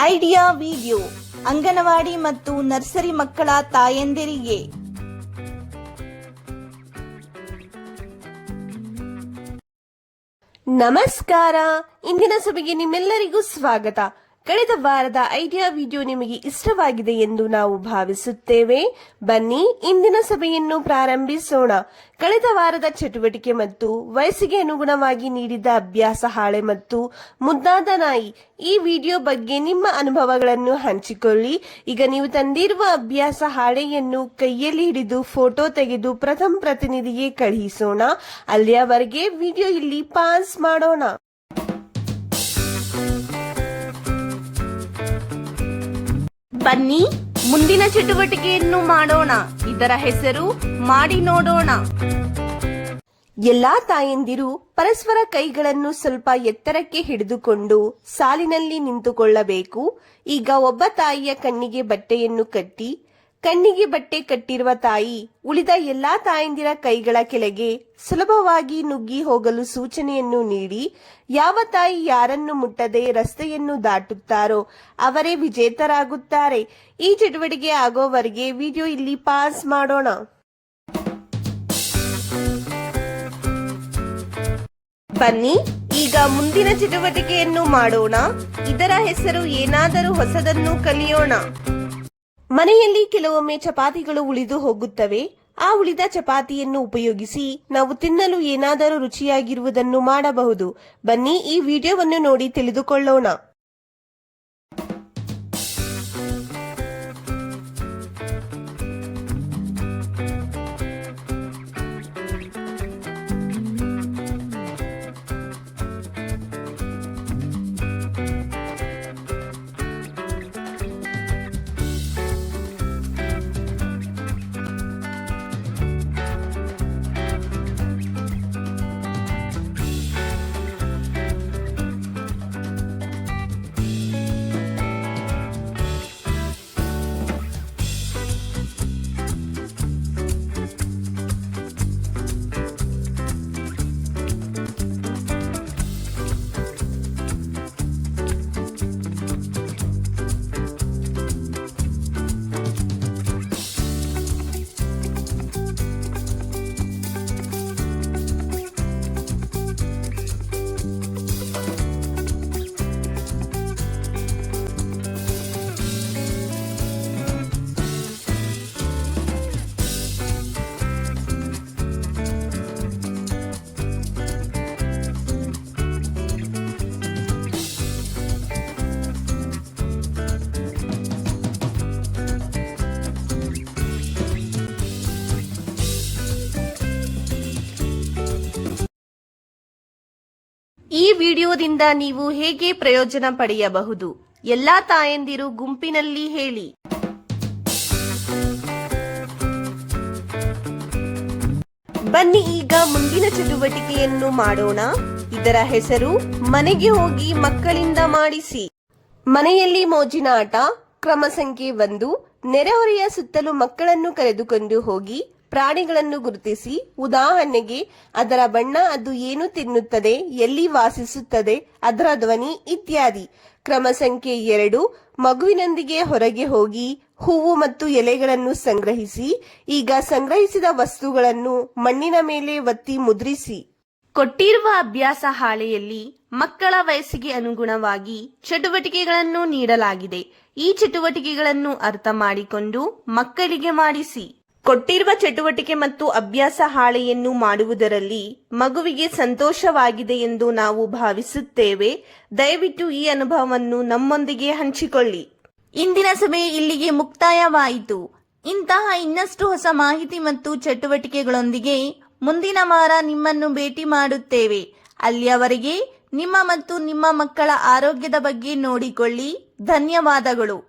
Idea video anganwadi ಮತ್ತು nursery ಮಕ್ಕಳ ತಾಯಂದಿರಿಗೆ. ನಮಸ್ಕಾರ. ಇಂದಿನ ಸಭೆಗೆ ನಿಮ್ಮೆಲ್ಲರಿಗೂ ಸ್ವಾಗತ. ಕಳೆದ ವಾರದ ಐಡಿಯಾ ವಿಡಿಯೋ ನಿಮಗೆ ಇಷ್ಟವಾಗಿದೆ ಎಂದು ನಾವು ಭಾವಿಸುತ್ತೇವೆ. ಬನ್ನಿ, ಇಂದಿನ ಸಭೆಯನ್ನು ಪ್ರಾರಂಭಿಸೋಣ. ಕಳೆದ ವಾರದ ಚಟುವಟಿಕೆ ಮತ್ತು ವಯಸ್ಸಿಗೆ ಅನುಗುಣವಾಗಿ ನೀಡಿದ ಅಭ್ಯಾಸ ಹಾಳೆ ಮತ್ತು ಮುದ್ದಾದ ನಾಯಿ. ಈ ವಿಡಿಯೋ ಬಗ್ಗೆ ನಿಮ್ಮ ಅನುಭವಗಳನ್ನು ಹಂಚಿಕೊಳ್ಳಿ. ಈಗ ನೀವು ತಂದಿರುವ ಅಭ್ಯಾಸ ಹಾಳೆಯನ್ನು ಕೈಯಲ್ಲಿ ಹಿಡಿದು ಫೋಟೋ ತೆಗೆದು ಪ್ರಥಮ ಪ್ರತಿನಿಧಿಗೆ ಕಳುಹಿಸೋಣ. ಅಲ್ಲಿಯವರೆಗೆ ವಿಡಿಯೋ ಇಲ್ಲಿ ಪಾಸ್ ಮಾಡೋಣ. ಬನ್ನಿ, ಮುಂದಿನ ಚಟುವಟಿಕೆಯನ್ನು ಮಾಡೋಣ. ಇದರ ಹೆಸರು ಮಾಡಿ ನೋಡೋಣ. ಎಲ್ಲಾ ತಾಯಂದಿರು ಪರಸ್ಪರ ಕೈಗಳನ್ನು ಸ್ವಲ್ಪ ಎತ್ತರಕ್ಕೆ ಹಿಡಿದುಕೊಂಡು ಸಾಲಿನಲ್ಲಿ ನಿಂತುಕೊಳ್ಳಬೇಕು. ಈಗ ಒಬ್ಬ ತಾಯಿಯ ಕಣ್ಣಿಗೆ ಬಟ್ಟೆಯನ್ನು ಕಟ್ಟಿ ಕಣ್ಣಿಗೆ ಬಟ್ಟೆ ಕಟ್ಟಿರುವ ತಾಯಿ ಉಳಿದ ಎಲ್ಲಾ ತಾಯಂದಿರ ಕೈಗಳ ಕೆಳಗೆ ಸುಲಭವಾಗಿ ನುಗ್ಗಿ ಹೋಗಲು ಸೂಚನೆಯನ್ನು ನೀಡಿ, ಯಾವ ತಾಯಿ ಯಾರನ್ನು ಮುಟ್ಟದೆ ರಸ್ತೆಯನ್ನು ದಾಟುತ್ತಾರೋ ಅವರೇ ವಿಜೇತರಾಗುತ್ತಾರೆ. ಈ ಚಟುವಟಿಕೆ ಆಗೋವರೆಗೆ ವಿಡಿಯೋ ಇಲ್ಲಿ ಪಾಸ್ ಮಾಡೋಣ. ಬನ್ನಿ, ಈಗ ಮುಂದಿನ ಚಟುವಟಿಕೆಯನ್ನು ಮಾಡೋಣ. ಇದರ ಹೆಸರು ಏನಾದರೂ ಹೊಸದನ್ನು ಕಲಿಯೋಣ. ಮನೆಯಲ್ಲಿ ಕೆಲವೊಮ್ಮೆ ಚಪಾತಿಗಳು ಉಳಿದು ಹೋಗುತ್ತವೆ. ಆ ಉಳಿದ ಚಪಾತಿಯನ್ನು ಉಪಯೋಗಿಸಿ ನಾವು ತಿನ್ನಲು ಏನಾದರೂ ರುಚಿಯಾಗಿರುವುದನ್ನು ಮಾಡಬಹುದು. ಬನ್ನಿ ಈ ವಿಡಿಯೋವನ್ನು ನೋಡಿ ತಿಳಿದುಕೊಳ್ಳೋಣ. ಈ ವಿಡಿಯೋದಿಂದ ನೀವು ಹೇಗೆ ಪ್ರಯೋಜನ ಪಡೆಯಬಹುದು? ಎಲ್ಲಾ ತಾಯಂದಿರು ಗುಂಪಿನಲ್ಲಿ ಹೇಳಿ. ಬನ್ನಿ ಈಗ ಮುಂದಿನ ಚಟುವಟಿಕೆಯನ್ನು ಮಾಡೋಣ. ಇದರ ಹೆಸರು, ಮನೆಗೆ ಹೋಗಿ ಮಕ್ಕಳಿಂದ ಮಾಡಿಸಿ. ಮನೆಯಲ್ಲಿ ಮೋಜಿನ ಆಟ, ಕ್ರಮ ಸಂಖ್ಯೆ ಒಂದು, ನೆರೆಹೊರೆಯ ಸುತ್ತಲೂ ಮಕ್ಕಳನ್ನು ಕರೆದುಕೊಂಡು ಹೋಗಿ ಪ್ರಾಣಿಗಳನ್ನು ಗುರುತಿಸಿ ಉದಾಹರಣೆಗೆ, ಅದರ ಬಣ್ಣ ಅದು ಏನು ತಿನ್ನುತ್ತದೆ, ಎಲ್ಲಿ ವಾಸಿಸುತ್ತದೆ, ಅದರ ಧ್ವನಿ ಇತ್ಯಾದಿ. ಕ್ರಮ ಸಂಖ್ಯೆ ಎರಡು, ಮಗುವಿನೊಂದಿಗೆ ಹೊರಗೆ ಹೋಗಿ ಹೂವು ಮತ್ತು ಎಲೆಗಳನ್ನು ಸಂಗ್ರಹಿಸಿ, ಈಗ ಸಂಗ್ರಹಿಸಿದ ವಸ್ತುಗಳನ್ನು ಮಣ್ಣಿನ ಮೇಲೆ ಒತ್ತಿ ಮುದ್ರಿಸಿ. ಕೊಟ್ಟಿರುವ ಅಭ್ಯಾಸ ಹಾಳೆಯಲ್ಲಿ ಮಕ್ಕಳ ವಯಸ್ಸಿಗೆ ಅನುಗುಣವಾಗಿ ಚಟುವಟಿಕೆಗಳನ್ನು ನೀಡಲಾಗಿದೆ. ಈ ಚಟುವಟಿಕೆಗಳನ್ನು ಅರ್ಥ ಮಾಡಿಕೊಂಡು ಮಕ್ಕಳಿಗೆ ಮಾಡಿಸಿ. ಕೊಟ್ಟಿರುವ ಚಟುವಟಿಕೆ ಮತ್ತು ಅಭ್ಯಾಸ ಹಾಳೆಯನ್ನು ಮಾಡುವುದರಲ್ಲಿ ಮಗುವಿಗೆ ಸಂತೋಷವಾಗಿದೆ ಎಂದು ನಾವು ಭಾವಿಸುತ್ತೇವೆ. ದಯವಿಟ್ಟು ಈ ಅನುಭವವನ್ನು ನಮ್ಮೊಂದಿಗೆ ಹಂಚಿಕೊಳ್ಳಿ. ಇಂದಿನ ಸಭೆ ಇಲ್ಲಿಗೆ ಮುಕ್ತಾಯವಾಯಿತು. ಇಂತಹ ಇನ್ನಷ್ಟು ಹೊಸ ಮಾಹಿತಿ ಮತ್ತು ಚಟುವಟಿಕೆಗಳೊಂದಿಗೆ ಮುಂದಿನ ವಾರ ನಿಮ್ಮನ್ನು ಭೇಟಿ ಮಾಡುತ್ತೇವೆ. ಅಲ್ಲಿಯವರೆಗೆ ನಿಮ್ಮ ಮತ್ತು ನಿಮ್ಮ ಮಕ್ಕಳ ಆರೋಗ್ಯದ ಬಗ್ಗೆ ನೋಡಿಕೊಳ್ಳಿ. ಧನ್ಯವಾದಗಳು.